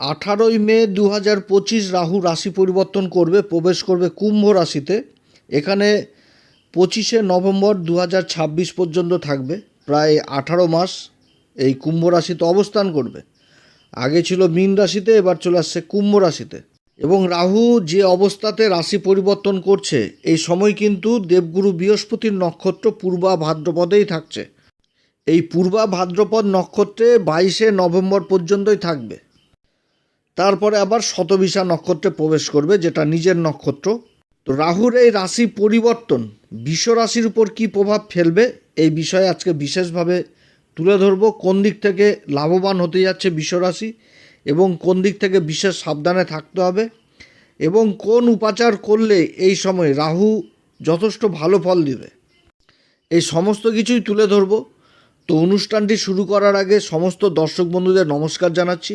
আঠারোই মে দু হাজার পঁচিশ রাহু রাশি পরিবর্তন করবে, প্রবেশ করবে কুম্ভ রাশিতে। এখানে পঁচিশে নভেম্বর দু হাজার ছাব্বিশ পর্যন্ত থাকবে, প্রায় আঠারো মাস এই কুম্ভ রাশিতে অবস্থান করবে। আগে ছিল মীন রাশিতে, এবার চলে আসছে কুম্ভ রাশিতে। এবং রাহু যে অবস্থাতে রাশি পরিবর্তন করছে, এই সময় কিন্তু দেবগুরু বৃহস্পতির নক্ষত্র পূর্বা ভাদ্রপদেই থাকছে। এই পূর্বা ভাদ্রপদ নক্ষত্রে বাইশে নভেম্বর পর্যন্তই থাকবে। তারপরে আবার শতবিশা নক্ষত্রে প্রবেশ করবে, যেটা নিজের নক্ষত্র। তো রাহুর এই রাশি পরিবর্তন, বিশ্ব রাশির উপর কী প্রভাব ফেলবে, এই বিষয়ে আজকে বিশেষভাবে তুলে ধরব। কোন দিক থেকে লাভবান হতে যাচ্ছে বিশ্ব রাশি, এবং কোন দিক থেকে বিশেষ সাবধানে থাকতে হবে, এবং কোন উপাচার করলে এই সময় রাহু যথেষ্ট ভালো ফল দিবে। এই সমস্ত কিছুই তুলে ধরব। তো অনুষ্ঠানটি শুরু করার আগে সমস্ত দর্শক বন্ধুদের নমস্কার জানাচ্ছি।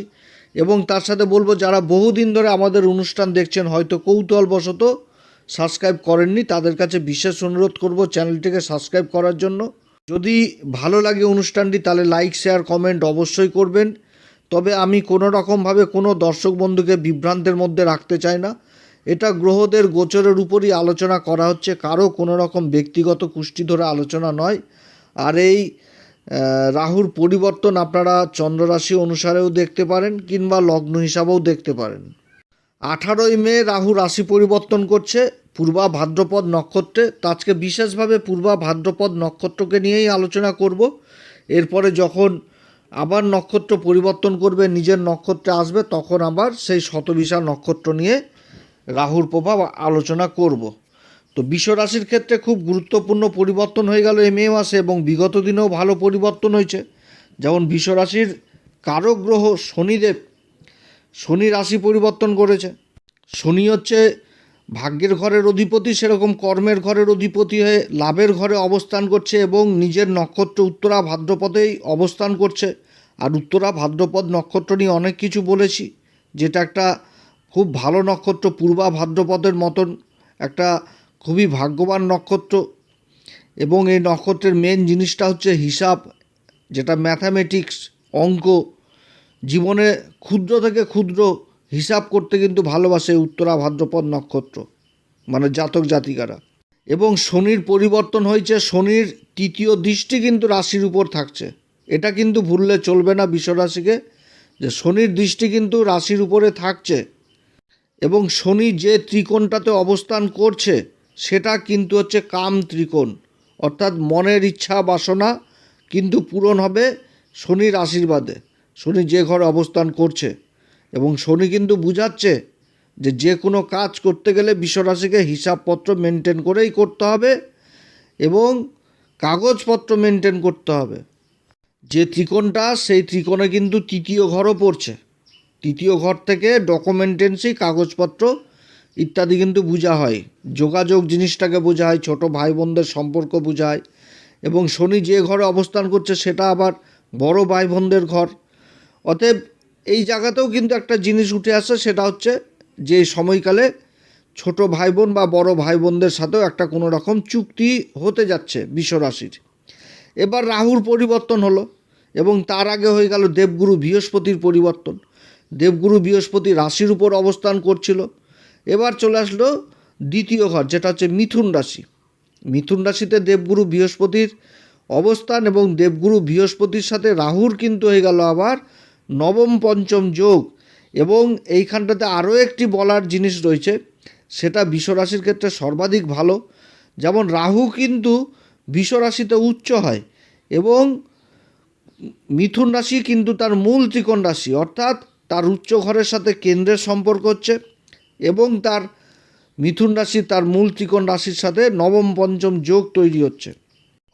এবং তার সাথে বলব, যারা বহুদিন ধরে আমাদের অনুষ্ঠান দেখছেন, হয়তো কৌতূহলবশত সাবস্ক্রাইব করেননি, তাদের কাছে বিশেষ অনুরোধ করব চ্যানেলটিকে সাবস্ক্রাইব করার জন্য। যদি ভালো লাগে অনুষ্ঠানটি, তাহলে লাইক, শেয়ার, কমেন্ট অবশ্যই করবেন। তবে আমি কোনো রকমভাবে কোনো দর্শক বন্ধুকে বিভ্রান্তের মধ্যে রাখতে চাই না। এটা গ্রহদের গোচরের উপরই আলোচনা করা হচ্ছে, কারও কোনো রকম ব্যক্তিগত কুষ্টি ধরে আলোচনা নয়। আর এই রাহুর পরিবর্তন আপনারা চন্দ্ররাশি অনুসারেও দেখতে পারেন কিংবা লগ্ন হিসাবেও দেখতে পারেন। আঠারোই মে রাহু রাশি পরিবর্তন করছে, পূর্বা ভাদ্রপদ নক্ষত্রে। তো আজকে বিশেষভাবে পূর্বা ভাদ্রপদ নক্ষত্রকে নিয়েই আলোচনা করব। এরপরে যখন আবার নক্ষত্র পরিবর্তন করবে, নিজের নক্ষত্রে আসবে, তখন আবার সেই শতবিশা নক্ষত্র নিয়ে রাহুর প্রভাব আলোচনা করব। তো রাশির ক্ষেত্রে খুব গুরুত্বপূর্ণ পরিবর্তন হয়ে গেল এই মে মাসে এবং বিগত দিনেও ভালো পরিবর্তন হয়েছে। যেমন রাশির কারক গ্রহ শনিদেব, শনি রাশি পরিবর্তন করেছে। শনি হচ্ছে ভাগ্যের ঘরের অধিপতি, সেরকম কর্মের ঘরের অধিপতি হয়ে লাভের ঘরে অবস্থান করছে এবং নিজের নক্ষত্র উত্তরা ভাদ্রপদেই অবস্থান করছে। আর উত্তরা ভাদ্রপদ নক্ষত্র নিয়ে অনেক কিছু বলেছি, যেটা একটা খুব ভালো নক্ষত্র, পূর্বা ভাদ্রপদের মতন একটা খুবই ভাগ্যবান নক্ষত্র। এবং এই নক্ষত্রের মেন জিনিসটা হচ্ছে হিসাব, যেটা ম্যাথামেটিক্স অঙ্ক। জীবনে ক্ষুদ্র থেকে ক্ষুদ্র হিসাব করতে কিন্তু ভালোবাসে উত্তরা ভাদ্রপদ নক্ষত্র মানে জাতক জাতিকারা। এবং শনির পরিবর্তন হয়েছে, শনির তৃতীয় দৃষ্টি কিন্তু রাশির উপর থাকছে। এটা কিন্তু ভুললে চলবে না বিশ্বরাশিকে, যে শনির দৃষ্টি কিন্তু রাশির উপরে থাকছে। এবং শনি যে ত্রিকোণটাতে অবস্থান করছে সেটা কিন্তু হচ্ছে কাম ত্রিকোণ, অর্থাৎ মনের ইচ্ছা বাসনা কিন্তু পূরণ হবে শনির আশীর্বাদে। শনি যে ঘরে অবস্থান করছে এবং শনি কিন্তু বুঝাচ্ছে যে যে কোনো কাজ করতে গেলে বিশ্বরাশিকে হিসাবপত্র মেনটেন করেই করতে হবে এবং কাগজপত্র মেনটেন করতে হবে। যে ত্রিকোণটা, সেই ত্রিকোণে কিন্তু তৃতীয় ঘরও পড়ছে। তৃতীয় ঘর থেকে ডকুমেন্টেন্সি কাগজপত্র ইত্যাদি কিন্তু বোঝা হয়। যোগাযোগ জিনিসটাকে বোঝা হয়, ছোটো ভাই বোনদের সম্পর্ক বোঝায় এবং শনি যে ঘরে অবস্থান করছে সেটা আবার বড় ভাই বোনদের ঘর। অতএব এই জায়গাতেও কিন্তু একটা জিনিস উঠে আসে, সেটা হচ্ছে যে সময়কালে ছোট ভাই বোন বা বড় ভাই বোনদের সাথেও একটা কোনো রকম চুক্তি হতে যাচ্ছে বিশ্বরাশির এবার রাহুর পরিবর্তন হলো এবং তার আগে হয়ে গেল দেবগুরু বৃহস্পতির পরিবর্তন। দেবগুরু বৃহস্পতি রাশির উপর অবস্থান করছিল। এবার চলে আসলো দ্বিতীয় ঘর, যেটা হচ্ছে মিথুন রাশি। মিথুন রাশিতে দেবগুরু বৃহস্পতির অবস্থান এবং দেবগুরু বৃহস্পতির সাথে রাহুর কিন্তু হয়ে গেল আবার নবম পঞ্চম যোগ এবং এইখানটাতে আরও একটি বলার জিনিস রয়েছে, সেটা বিশ্বরাশির ক্ষেত্রে সর্বাধিক ভালো। যেমন রাহু কিন্তু বিশ্বরাশিতে উচ্চ হয় এবং মিথুন রাশি কিন্তু তার মূল ত্রিকোণ রাশি, অর্থাৎ তার উচ্চ ঘরের সাথে কেন্দ্রের সম্পর্ক হচ্ছে। এবং তার মিথুন রাশি, তার মূল ত্রিকোণ রাশির সাথে নবম পঞ্চম যোগ তৈরি হচ্ছে।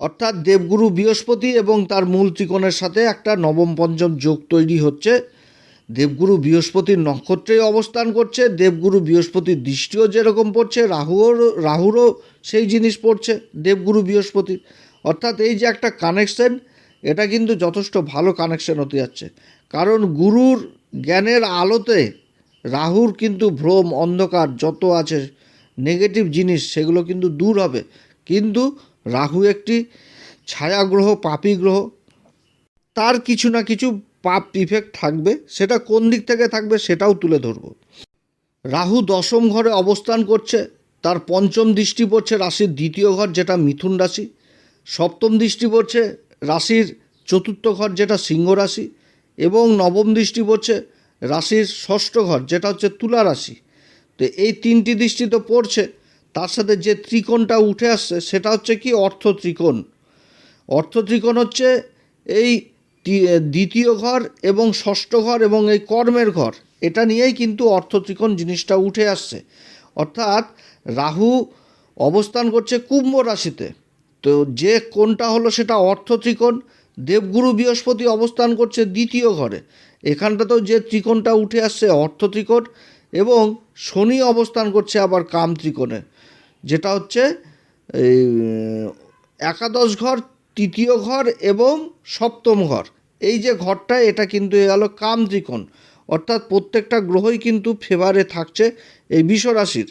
অর্থাৎ দেবগুরু বৃহস্পতি এবং তার মূল ত্রিকোণের সাথে একটা নবম পঞ্চম যোগ তৈরি হচ্ছে। দেবগুরু বৃহস্পতির নক্ষত্রেই অবস্থান করছে, দেবগুরু বৃহস্পতির দৃষ্টিও যেরকম পড়ছে রাহুর রাহুরও সেই জিনিস পড়ছে, দেবগুরু বৃহস্পতির। অর্থাৎ এই যে একটা কানেকশন এটা কিন্তু যথেষ্ট ভালো কানেকশন হতে যাচ্ছে। কারণ গুরুর জ্ঞানের আলোতে রাহুর কিন্তু ভ্রম, অন্ধকার যত আছে নেগেটিভ জিনিস সেগুলো কিন্তু দূর হবে। কিন্তু রাহু একটি ছায়া গ্রহ পাপী গ্রহ। তার কিছু না কিছু পাপ ইফেক্ট থাকবে, সেটা কোন দিক থেকে থাকবে সেটাও তুলে ধরব। রাহু দশম ঘরে অবস্থান করছে, তার পঞ্চম দৃষ্টি পড়ছে রাশির দ্বিতীয় ঘর যেটা মিথুন রাশি, সপ্তম দৃষ্টি পড়ছে রাশির চতুর্থ ঘর যেটা সিংহ রাশি, এবং নবম দৃষ্টি পড়ছে রাশির ষষ্ঠ ঘর, যেটা হচ্ছে তুলা রাশি। তো এই তিনটি দৃষ্টি তো পড়ছে, তার সাথে যে ত্রিকোণটা উঠে আসছে, সেটা হচ্ছে কি অর্থ ত্রিকোণ। অর্থ ত্রিকোণ হচ্ছে এই দ্বিতীয় ঘর এবং ষষ্ঠ ঘর এবং এই কর্মের ঘর। এটা নিয়েই কিন্তু অর্থ ত্রিকোণ জিনিসটা উঠে আসছে। অর্থাৎ রাহু অবস্থান করছে কুম্ভ রাশিতে। তো যে কোনটা হলো সেটা অর্থ ত্রিকোণ, দেবগুরু বৃহস্পতি অবস্থান করছে দ্বিতীয় ঘরে। এখানটাতেও যে ত্রিকোণটা উঠে আসছে অর্থ ত্রিকোণ, এবং শনি অবস্থান করছে আবার কাম ত্রিকোণে, যেটা হচ্ছে একাদশ ঘর, তৃতীয় ঘর এবং সপ্তম ঘর। এই যে ঘরটা, এটা কিন্তু এ গেল কাম ত্রিকোণ। অর্থাৎ প্রত্যেকটা গ্রহই কিন্তু ফেভারে থাকছে এই বিশ্বরাশির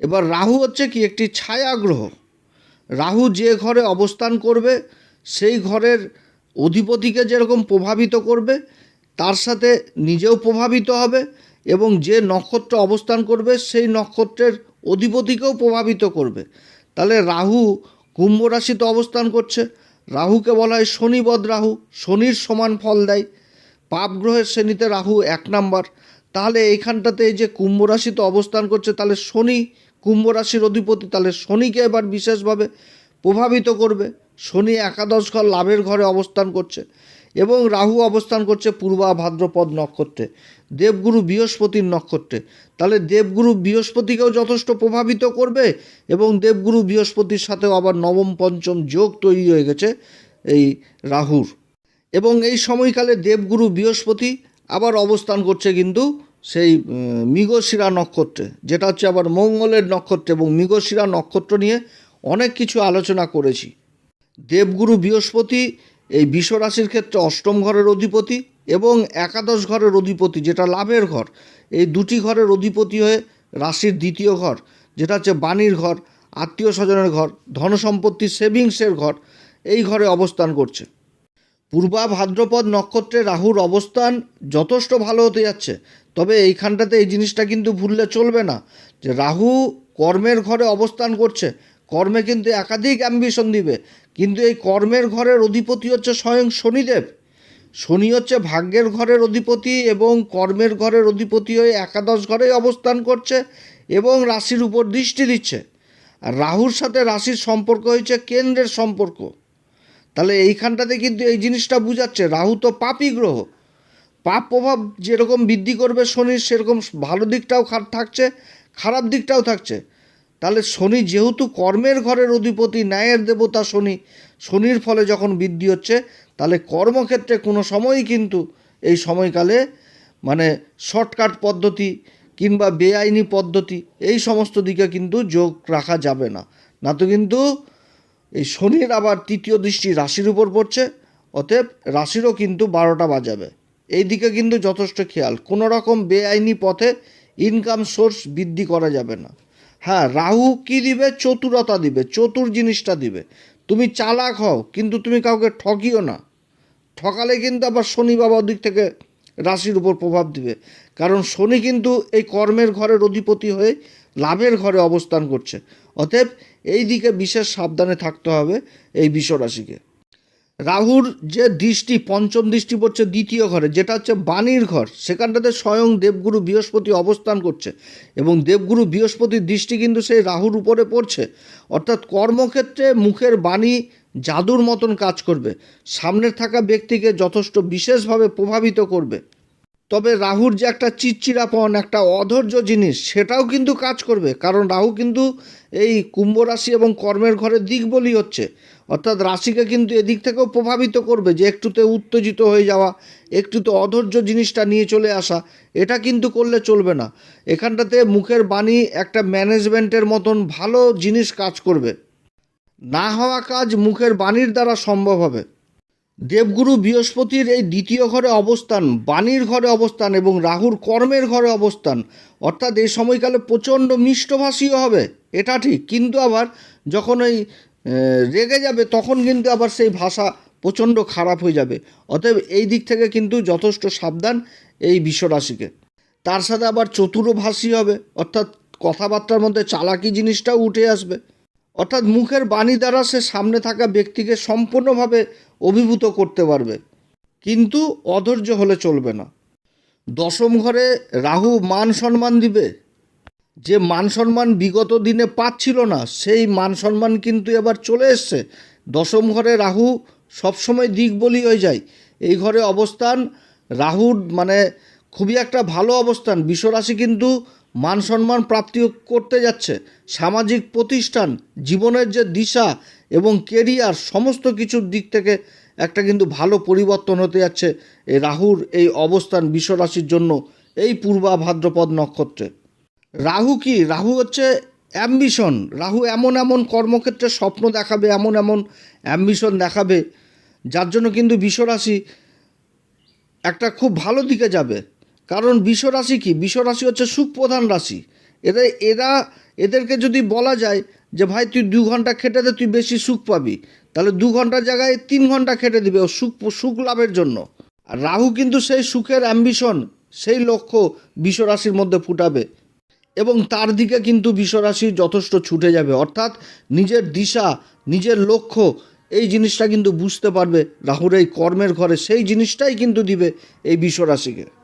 এবার রাহু হচ্ছে কি? একটি ছায়া গ্রহ। রাহু যে ঘরে অবস্থান করবে, সেই ঘরের অধিপতিকে যেরকম প্রভাবিত করবে তার সাথে নিজেও প্রভাবিত হবে এবং যে নক্ষত্র অবস্থান করবে, সেই নক্ষত্রের অধিপতিকেও প্রভাবিত করবে। তাহলে রাহু কুম্ভ রাশিতে অবস্থান করছে। রাহুকে বলা হয় শনিবদ রাহু। শনির সমান ফল দেয়। পাপ গ্রহের শ্রেণীতে রাহু এক নাম্বার। তাহলে এইখানটাতে এই যে কুম্ভ রাশিতে অবস্থান করছে, তাহলে শনি কুম্ভ রাশির অধিপতি, তাহলে শনিকে এবার বিশেষভাবে প্রভাবিত করবে। শনি একাদশ ঘর লাভের ঘরে অবস্থান করছে। এবং রাহু অবস্থান করছে পূর্বা ভাদ্রপদ নক্ষত্রে, দেবগুরু বৃহস্পতির নক্ষত্রে। তাহলে দেবগুরু বৃহস্পতিকেও যথেষ্ট প্রভাবিত করবে এবং দেবগুরু বৃহস্পতির সাথেও আবার নবম, পঞ্চম যোগ তৈরি হয়ে গেছে এই রাহুর। এবং এই সময়কালে দেবগুরু বৃহস্পতি আবার অবস্থান করছে কিন্তু সেই মৃগশিরা নক্ষত্রে, যেটা হচ্ছে আবার মঙ্গলের নক্ষত্র এবং মৃগশিরা নক্ষত্র নিয়ে অনেক কিছু আলোচনা করেছি। দেবগুরু বৃহস্পতি এই বিশ্বরাশির ক্ষেত্রে অষ্টম ঘরের অধিপতি এবং একাদশ ঘরের অধিপতি, যেটা লাভের ঘর, এই দুটি ঘরের অধিপতি হয়ে রাশির দ্বিতীয় ঘর, যেটা হচ্ছে বাণীর ঘর, আত্মীয় স্বজনের ঘর ধনসম্পত্তি সেভিংসের ঘর, এই ঘরে অবস্থান করছে। পূর্বা ভাদ্রপদ নক্ষত্রে রাহুর অবস্থান যথেষ্ট ভালো হতে যাচ্ছে, তবে এইখানটাতে এই জিনিসটা কিন্তু ভুললে চলবে না যে রাহু কর্মের ঘরে অবস্থান করছে কর্মে কিন্তু একাধিক অ্যাম্বিশন দিবে। কিন্তু এই কর্মের ঘরের অধিপতি হচ্ছে স্বয়ং শনিদেব। শনি হচ্ছে ভাগ্যের ঘরের অধিপতি এবং কর্মের ঘরের অধিপতি হয়ে একাদশ ঘরে অবস্থান করছে এবং রাশির উপর দৃষ্টি দিচ্ছে। আর রাহুর সাথে রাশির সম্পর্ক হয়েছে কেন্দ্রের সম্পর্ক। তাহলে এইখানটাতে কিন্তু এই জিনিসটা বুঝাচ্ছে, রাহু তো পাপি গ্রহ। পাপ প্রভাব যেরকম বৃদ্ধি করবে শনির, সেরকম ভালো দিকটাও থাকছে, খারাপ দিকটাও থাকছে। তাহলে শনি যেহেতু কর্মের ঘরের অধিপতি, ন্যায়ের দেবতা শনি, শনির ফলে যখন বৃদ্ধি হচ্ছে, তাহলে কর্মক্ষেত্রে কোনো সময়ই কিন্তু এই সময়কালে মানে শর্টকাট পদ্ধতি কিংবা বেআইনি পদ্ধতি, এই সমস্ত দিকে কিন্তু যোগ রাখা যাবে না। না তো কিন্তু এই শনির আবার তৃতীয় দৃষ্টি রাশির উপর পড়ছে, অতএব রাশিরও কিন্তু বারোটা বাজাবে। এই দিকে কিন্তু যথেষ্ট খেয়াল। কোনো রকম বেআইনি পথে ইনকাম সোর্স বৃদ্ধি করা যাবে না। হ্যাঁ রাহু কি দিবে? চতুরতা দিবে, চতুর জিনিসটা দিবে। তুমি চালাক হও, কিন্তু তুমি কাউকে ঠকিও না। ঠকালে কিন্তু আবার শনি বাবা দিক থেকে রাশির উপর প্রভাব দিবে। কারণ শনি কিন্তু এই কর্মের ঘরের অধিপতি হয়ে লাভের ঘরে অবস্থান করছে। অতএব এই দিকে বিশেষ সাবধানে থাকতে হবে এই বিশ্বরাশিকে। রাহুর যে দৃষ্টি, পঞ্চম দৃষ্টি পড়ছে দ্বিতীয় ঘরে, যেটা হচ্ছে বাণীর ঘর। সেখানটাতে স্বয়ং দেবগুরু বৃহস্পতি অবস্থান করছে এবং দেবগুরু বৃহস্পতির দৃষ্টি কিন্তু সেই রাহুর উপরে পড়ছে। অর্থাৎ কর্মক্ষেত্রে মুখের বাণী জাদুর মতন কাজ করবে। সামনের থাকা ব্যক্তিকে যথেষ্ট বিশেষভাবে প্রভাবিত করবে। তবে রাহুর যে একটা চিচ্চিরাপন একটা অধৈর্য জিনিস, সেটাও কিন্তু কাজ করবে। কারণ রাহু কিন্তু এই কুম্ভ রাশি এবং কর্মের ঘরের দিক বলি হচ্ছে। অর্থাৎ রাশিকে কিন্তু এদিক থেকেও প্রভাবিত করবে যে একটুতে উত্তেজিত হয়ে যাওয়া, একটুতে অধৈর্য জিনিসটা নিয়ে চলে আসা, এটা কিন্তু করলে চলবে না। এখানটাতে মুখের বাণী, একটা ম্যানেজমেন্টের মতন ভালো জিনিস কাজ করবে। না হওয়া কাজ মুখের বাণীর দ্বারা সম্ভব হবে। দেবগুরু বৃহস্পতির এই দ্বিতীয় ঘরে অবস্থান, বাণীর ঘরে অবস্থান এবং রাহুর কর্মের ঘরে অবস্থান। অর্থাৎ এই সময়কালে প্রচণ্ড মিষ্টভাষীও হবে, এটা ঠিক। কিন্তু আবার যখন ওই রেগে যাবে, তখন কিন্তু আবার সেই ভাষা প্রচণ্ড খারাপ হয়ে যাবে। অতএব এই দিক থেকে কিন্তু যথেষ্ট সাবধান এই বিশ্বরাশিকে। তার সাথে আবার চতুরভাষী হবে, অর্থাৎ কথাবার্তার মধ্যে চালাকি জিনিসটাও উঠে আসবে। অর্থাৎ মুখের বাণী দ্বারা সে সামনে থাকা ব্যক্তিকে সম্পূর্ণভাবে অভিভূত করতে পারবে। কিন্তু অধৈর্য হলে চলবে না। দশম ঘরে রাহু মান সম্মান দিবে। যে মান সম্মান বিগত দিনে পাচ্ছিল না, সেই মান সম্মান কিন্তু এবার চলে এসছে। দশম ঘরে রাহু সবসময় দিক বলি হয়ে যায়। এই ঘরে অবস্থান রাহুর মানে খুবই একটা ভালো অবস্থান। বিশ্বরাশি কিন্তু মান সম্মান প্রাপ্তি করতে যাচ্ছে। সামাজিক প্রতিষ্ঠান, জীবনের যে দিশা এবং কেরিয়ার সমস্ত কিছুর দিক থেকে একটা কিন্তু ভালো পরিবর্তন হতে যাচ্ছে এই রাহুর এই অবস্থান বিশ্বরাশির জন্য এই পূর্বা ভাদ্রপদ নক্ষত্রে। রাহু কি? রাহু হচ্ছে অ্যাম্বিশন রাহু এমন এমন কর্মক্ষেত্রে স্বপ্ন দেখাবে, এমন এমন অ্যাম্বিশন দেখাবে, যার জন্য কিন্তু বিশ্বরাশি একটা খুব ভালো দিকে যাবে। কারণ বিশ্বরাশি কি? বিশ্বরাশি হচ্ছে সুখ প্রধান রাশি। এদের, এরা, এদেরকে যদি বলা যায় যে, ভাই, তুই দু ঘণ্টা খেটে দে, তুই বেশি সুখ পাবি। তাহলে দু ঘণ্টার জায়গায় তিন ঘণ্টা খেটে দিবে ও সুখ সুখ লাভের জন্য। আর রাহু কিন্তু সেই সুখের অ্যাম্বিশন সেই লক্ষ্য বিশ্বরাশির মধ্যে ফুটাবে। এবং তার দিকে কিন্তু বিশ্বরাশি যথেষ্ট ছুটে যাবে। অর্থাৎ নিজের দিশা, নিজের লক্ষ্য, এই জিনিসটা কিন্তু বুঝতে পারবে। রাহুর এই কর্মের ঘরে সেই জিনিসটাই কিন্তু দিবে এই বিশ্বরাশিকে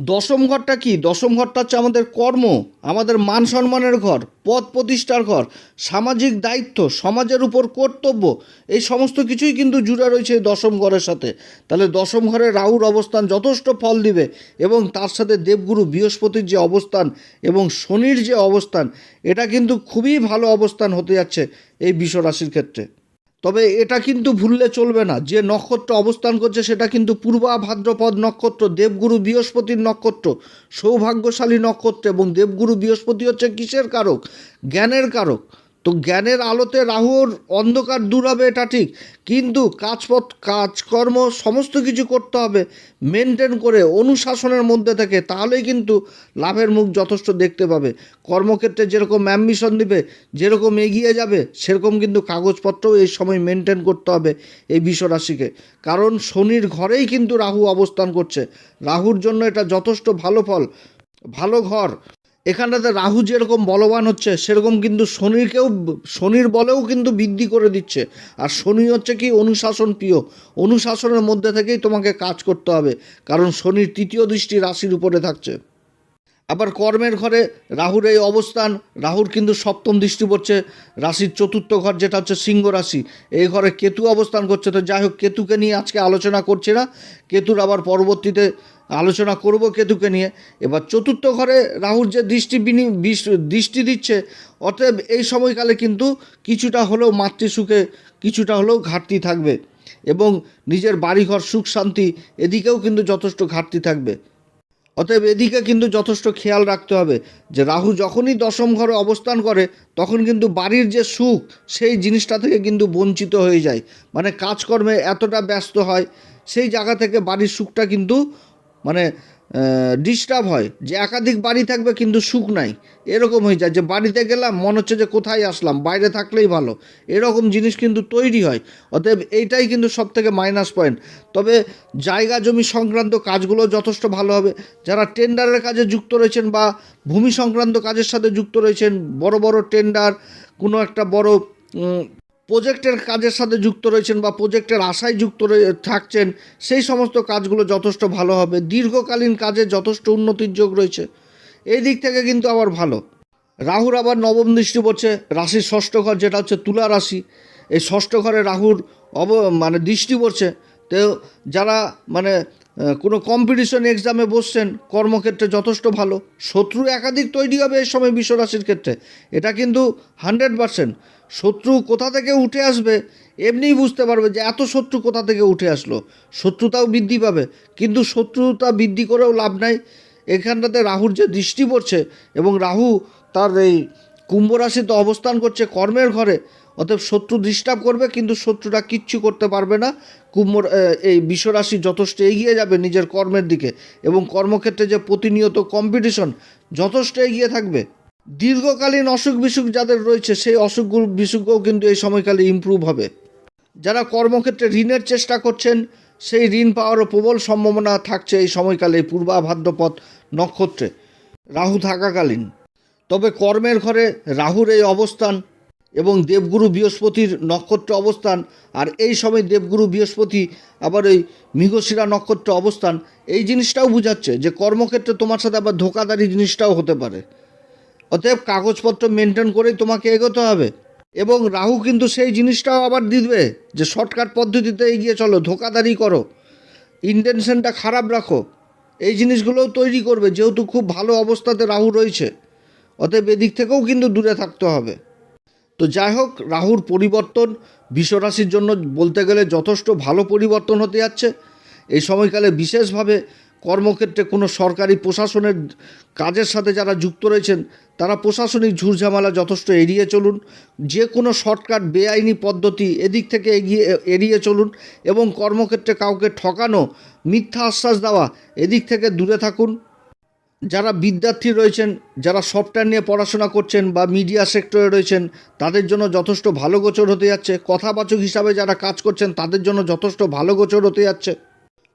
দশম ঘরটা কি? দশম ঘরটা হচ্ছে আমাদের কর্ম, আমাদের মান সম্মানের ঘর, পদ প্রতিষ্ঠার ঘর, সামাজিক দায়িত্ব, সমাজের উপর কর্তব্য, এই সমস্ত কিছুই কিন্তু জুড়ে রয়েছে এই দশম ঘরের সাথে। তাহলে দশম ঘরে রাহুর অবস্থান যথেষ্ট ফল দিবে এবং তার সাথে দেবগুরু বৃহস্পতির যে অবস্থান এবং শনির যে অবস্থান, এটা কিন্তু খুবই ভালো অবস্থান হতে যাচ্ছে এই বিশ্বরাশির ক্ষেত্রে। তবে এটা কিন্তু ভুললে চলবে না। যে নক্ষত্র অবস্থান করছে, সেটা কিন্তু পূর্বা ভাদ্রপদ নক্ষত্র, দেবগুরু বৃহস্পতির নক্ষত্র, সৌভাগ্যশালী নক্ষত্র এবং দেবগুরু বৃহস্পতি হচ্ছে কিসের কারক? জ্ঞানের কারক। তো জ্ঞানের আলোতে রাহুর অন্ধকার দূর হবে, এটা ঠিক। কিন্তু কাজপথ, কাজকর্ম, সমস্ত কিছু করতে হবে মেনটেন করে, অনুশাসনের মধ্যে থেকে, তাহলেই কিন্তু লাভের মুখ যথেষ্ট দেখতে পাবে। কর্মক্ষেত্রে যেরকম অ্যাম্বিশন দিবে, যেরকম এগিয়ে যাবে, সেরকম কিন্তু কাগজপত্রও এই সময় মেনটেন করতে হবে এই বিশ্বরাশিকে। কারণ শনির ঘরেই কিন্তু রাহু অবস্থান করছে। রাহুর জন্য এটা যথেষ্ট ভালো ফল, ভালো ঘর। এখানটাতে রাহু যেরকম বলবান হচ্ছে, সেরকম কিন্তু শনিকেও শনির বলেও কিন্তু বৃদ্ধি করে দিচ্ছে। আর শনি হচ্ছে কি অনুশাসন প্রিয়। অনুশাসনের মধ্যে থেকেই তোমাকে কাজ করতে হবে। কারণ শনির তৃতীয় দৃষ্টি রাশির উপরে থাকছে। আবার কর্মের ঘরে রাহুর এই অবস্থান, রাহুর কিন্তু সপ্তম দৃষ্টি পড়ছে, রাশির চতুর্থ ঘর যেটা হচ্ছে সিংহ রাশি, এই ঘরে কেতু অবস্থান করছে, তো যাই হোক, কেতুকে নিয়ে আজকে আলোচনা করছি না, কেতুর আবার পরবর্তীতে আলোচনা করব কেতুকে নিয়ে। এবার চতুর্থ ঘরে রাহুর যে দৃষ্টি বিনি দৃষ্টি দিচ্ছে, অতএব এই সময়কালে কিন্তু কিছুটা হলেও মাতৃসুখে, কিছুটা হলেও ঘাটতি থাকবে এবং নিজের বাড়িঘর সুখ শান্তি, এদিকেও কিন্তু যথেষ্ট ঘাটতি থাকবে। অতএব এদিকে কিন্তু যথেষ্ট খেয়াল রাখতে হবে যে রাহু যখনই দশম ঘরে অবস্থান করে, তখন কিন্তু বাড়ির যে সুখ, সেই জিনিসটা থেকে কিন্তু বঞ্চিত হয়ে যায়। মানে কাজকর্মে এতটা ব্যস্ত হয়, সেই জায়গা থেকে বাড়ির সুখটা কিন্তু মানে ডিস্টার্ব হয়। যে একাধিক বাড়ি থাকবে কিন্তু সুখ নাই। এরকম হয়ে যায় যে বাড়িতে গেলাম, মনে হচ্ছে যে কোথায় আসলাম, বাইরে থাকলেই ভালো। এরকম জিনিস কিন্তু তৈরি হয়। অতএব এইটাই কিন্তু সব থেকে মাইনাস পয়েন্ট তবে জায়গা জমি সংক্রান্ত কাজগুলো যথেষ্ট ভালো হবে। যারা টেন্ডারের কাজে যুক্ত রয়েছেন বা ভূমি সংক্রান্ত কাজের সাথে যুক্ত রয়েছেন, বড় বড় টেন্ডার কোনো একটা বড় প্রজেক্টের কাজের সাথে যুক্ত রয়েছেন বা প্রজেক্টের আশায় যুক্ত থাকছেন, সেই সমস্ত কাজগুলো যথেষ্ট ভালো হবে। দীর্ঘকালীন কাজে যথেষ্ট উন্নতির যোগ রয়েছে। এই দিক থেকে কিন্তু আবার ভালো। রাহুর আবার নবম দৃষ্টি পড়ছে, রাশির ষষ্ঠ ঘর যেটা হচ্ছে তুলা রাশি। এই ষষ্ঠ ঘরে রাহুর অব মানে দৃষ্টি পড়ছে। তো যারা মানে কোনো কম্পিটিশন এক্সামে বসছেন, কর্মক্ষেত্রে যথেষ্ট ভালো। শত্রু একাধিক তৈরি হবে এই সময় বিশ্বরাশির ক্ষেত্রে। এটা কিন্তু হান্ড্রেড পারসেন্ট শত্রু কোথা থেকে উঠে আসবে এমনিই বুঝতে পারবে যে এত শত্রু কোথা থেকে উঠে আসলো। শত্রুতাও বৃদ্ধি পাবে, কিন্তু শত্রুতা বৃদ্ধি করেও লাভ নাই। এখানটাতে রাহুর যে দৃষ্টি পড়ছে এবং রাহু তার এই কুম্ভ রাশিতে অবস্থান করছে কর্মের ঘরে, অতএব শত্রু ডিস্টার্ব করবে, কিন্তু শত্রুরা কিচ্ছু করতে পারবে না। কুম্ভ এই বিশ্বরাশি যথেষ্ট এগিয়ে যাবে নিজের কর্মের দিকে এবং কর্মক্ষেত্রে যে প্রতিনিয়ত কম্পিটিশন যথেষ্ট এগিয়ে থাকবে। দীর্ঘকালীন অসুখ বিসুখ যাদের রয়েছে, সেই অসুখ বিসুখও কিন্তু এই সময়কালে ইমপ্রুভ হবে। যারা কর্মক্ষেত্রে ঋণের চেষ্টা করছেন, সেই ঋণ পাওয়ারও প্রবল সম্ভাবনা থাকছে এই সময়কালে এই পূর্বা ভাদ্রপদ নক্ষত্রে। রাহু থাকাকালীন। তবে কর্মের ঘরে রাহুর এই অবস্থান এবং দেবগুরু বৃহস্পতির নক্ষত্র অবস্থান আর এই সময় দেবগুরু বৃহস্পতি আবার ওই মৃগশিরা নক্ষত্র অবস্থান, এই জিনিসটাও বোঝাচ্ছে যে কর্মক্ষেত্রে তোমার সাথে আবার ধোকাদারি জিনিসটাও হতে পারে। অতএব কাগজপত্র মেনটেন করেই তোমাকে এগোতে হবে। এবং রাহু কিন্তু সেই জিনিসটাও আবার দিবে যে শর্টকাট পদ্ধতিতে এগিয়ে চলো ধোকাদারি করো। ইন্টেনশনটা খারাপ রাখো। এই জিনিসগুলোও তৈরি করবে, যেহেতু খুব ভালো অবস্থাতে রাহু রয়েছে। অতএব এদিক থেকেও কিন্তু দূরে থাকতে হবে। তো যাই হোক, রাহুর পরিবর্তন বিশ্বরাশির জন্য বলতে গেলে যথেষ্ট ভালো পরিবর্তন হতে যাচ্ছে। এই সময়কালে বিশেষভাবে কর্মক্ষেত্রে কোনো সরকারি প্রশাসনের কাজের সাথে যারা যুক্ত রয়েছেন তারা প্রশাসনিক ঝুরঝামেলা যথেষ্ট এড়িয়ে চলুন। যে কোনো শর্টকাট, বেআইনি পদ্ধতি এদিক থেকে এগিয়ে, এড়িয়ে চলুন এবং কর্মক্ষেত্রে কাউকে ঠকানো, মিথ্যা আশ্বাস দেওয়া এদিক থেকে দূরে থাকুন। যারা বিদ্যার্থী রয়েছেন, যারা সফটওয়্যার নিয়ে পড়াশোনা করছেন বা মিডিয়া সেক্টরে রয়েছেন, তাদের জন্য যথেষ্ট ভালো গোচর হতে যাচ্ছে। কথাবাচক হিসাবে যারা কাজ করছেন, তাদের জন্য যথেষ্ট ভালো গোচর হতে যাচ্ছে।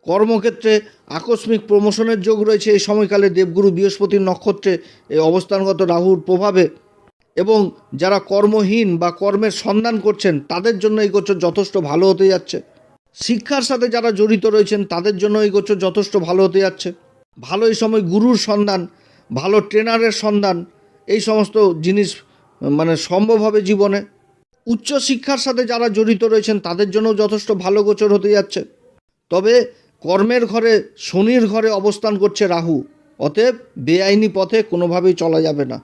কর্মক্ষেত্রে আকস্মিক প্রমোশনের যোগ রয়েছে এই সময়কালে দেবগুরু বৃহস্পতির নক্ষত্রে এই অবস্থানগত রাহুর প্রভাবে। এবং যারা কর্মহীন বা কর্মের সন্ধান করছেন, তাদের জন্য এই গোচর যথেষ্ট ভালো হতে যাচ্ছে। শিক্ষার সাথে যারা জড়িত রয়েছেন, তাদের জন্য এই গোচর যথেষ্ট ভালো হতে যাচ্ছে। ভালো এই সময় গুরুর সন্ধান, ভালো ট্রেনারের সন্ধান, এই সমস্ত জিনিস মানে সম্ভব হবে জীবনে। উচ্চশিক্ষার সাথে যারা জড়িত রয়েছেন, তাদের জন্য যথেষ্ট ভালো গোচর হতে যাচ্ছে। তবে কর্মের ঘরে, শনির ঘরে অবস্থান করছে রাহু। অতএব বেআইনি পথে কোনোভাবেই চলা যাবে না।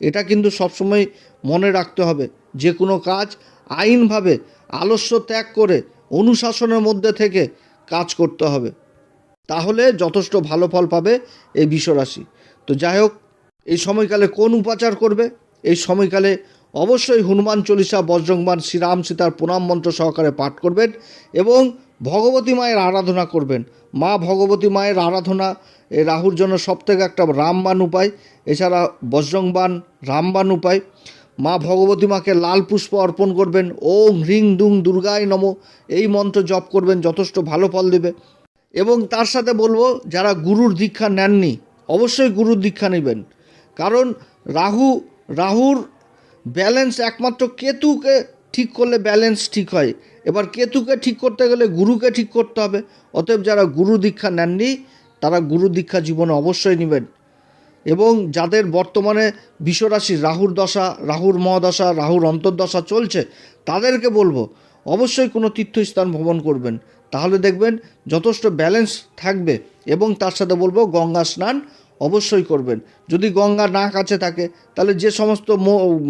এটা কিন্তু সবসময় মনে রাখতে হবে। যে কোনো কাজ আইনভাবে আলস্য ত্যাগ করে অনুশাসনের মধ্যে থেকে কাজ করতে হবে। তাহলে যথেষ্ট ভালো ফল পাবে এই বিশ্বরাশি। তো যাই হোক, এই সময়কালে কোন উপাচার করবে? এই সময়কালে অবশ্যই হনুমান চল্লিশা বজ্রংবান শ্রীরাম সীতার প্রণাম মন্ত্র সহকারে পাঠ করবেন এবং ভগবতী মায়ের আরাধনা করবেন। মা ভগবতী মায়ের আরাধনা এই রাহুর জন্য সবথেকে একটা রামবান উপায়, এছাড়া বজ্রংবান রামবান উপায়। মা ভগবতী মাকে লাল পুষ্প অর্পণ করবেন, ওম হ্রিং দুং দুর্গায় নম, এই মন্ত্র জপ করবেন, যথেষ্ট ভালো ফল দেবে। এবং তার সাথে বলব, যারা গুরুর দীক্ষা নেননি, অবশ্যই গুরুর দীক্ষা নেবেন। কারণ রাহু, রাহুর ব্যালেন্স একমাত্র কেতুকে ঠিক করলে ব্যালেন্স ঠিক হয়। এবার কেতুকে ঠিক করতে গেলে গুরুকে ঠিক করতে হবে। অতএব যারা গুরু দীক্ষা নেননি, তারা গুরু দীক্ষা জীবনে অবশ্যই নেবেন। এবং যাদের বর্তমানে বিশ্বরাশি, রাহুর দশা, রাহুর মহাদশা, রাহুর অন্তর্দশা চলছে, তাদেরকে বলব, অবশ্যই কোনো তীর্থস্থান ভ্রমণ করবেন। তাহলে দেখবেন যথেষ্ট ব্যালেন্স থাকবে এবং তার সাথে বলব গঙ্গা স্নান অবশ্যই করবেন। যদি গঙ্গা না কাছে থাকে, তাহলে যে সমস্ত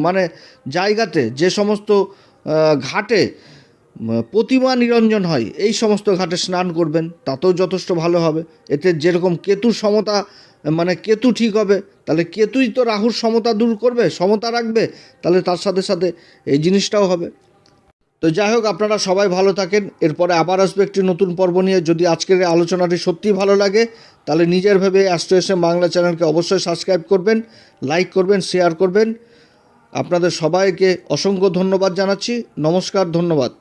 মানে জায়গাতে, যে সমস্ত ঘাটে প্রতিমা নিরঞ্জন হয়। এই সমস্ত ঘাটে স্নান করবেন, তাতেও যথেষ্ট ভালো হবে। এতে যেরকম কেতুর সমতা মানে কেতু ঠিক হবে, তাহলে কেতুই তো রাহুর সমতা দূর করবে, সমতা রাখবে, তাহলে তার সাথে সাথে এই জিনিসটাও হবে। তো যাই হোক, আপনারা সবাই ভালো থাকেন। এরপরে আবার আসবে একটি নতুন পর্ব নিয়ে। যদি আজকের আলোচনাটি সত্যিই ভালো লাগে, তাহলে নিজের ভেবে অ্যাস্ট্রো এসএম বাংলা চ্যানেলকে অবশ্যই সাবস্ক্রাইব করবেন, লাইক করবেন, শেয়ার করবেন। আপনাদের সবাইকে অসংখ্য ধন্যবাদ জানাচ্ছি। নমস্কার, ধন্যবাদ।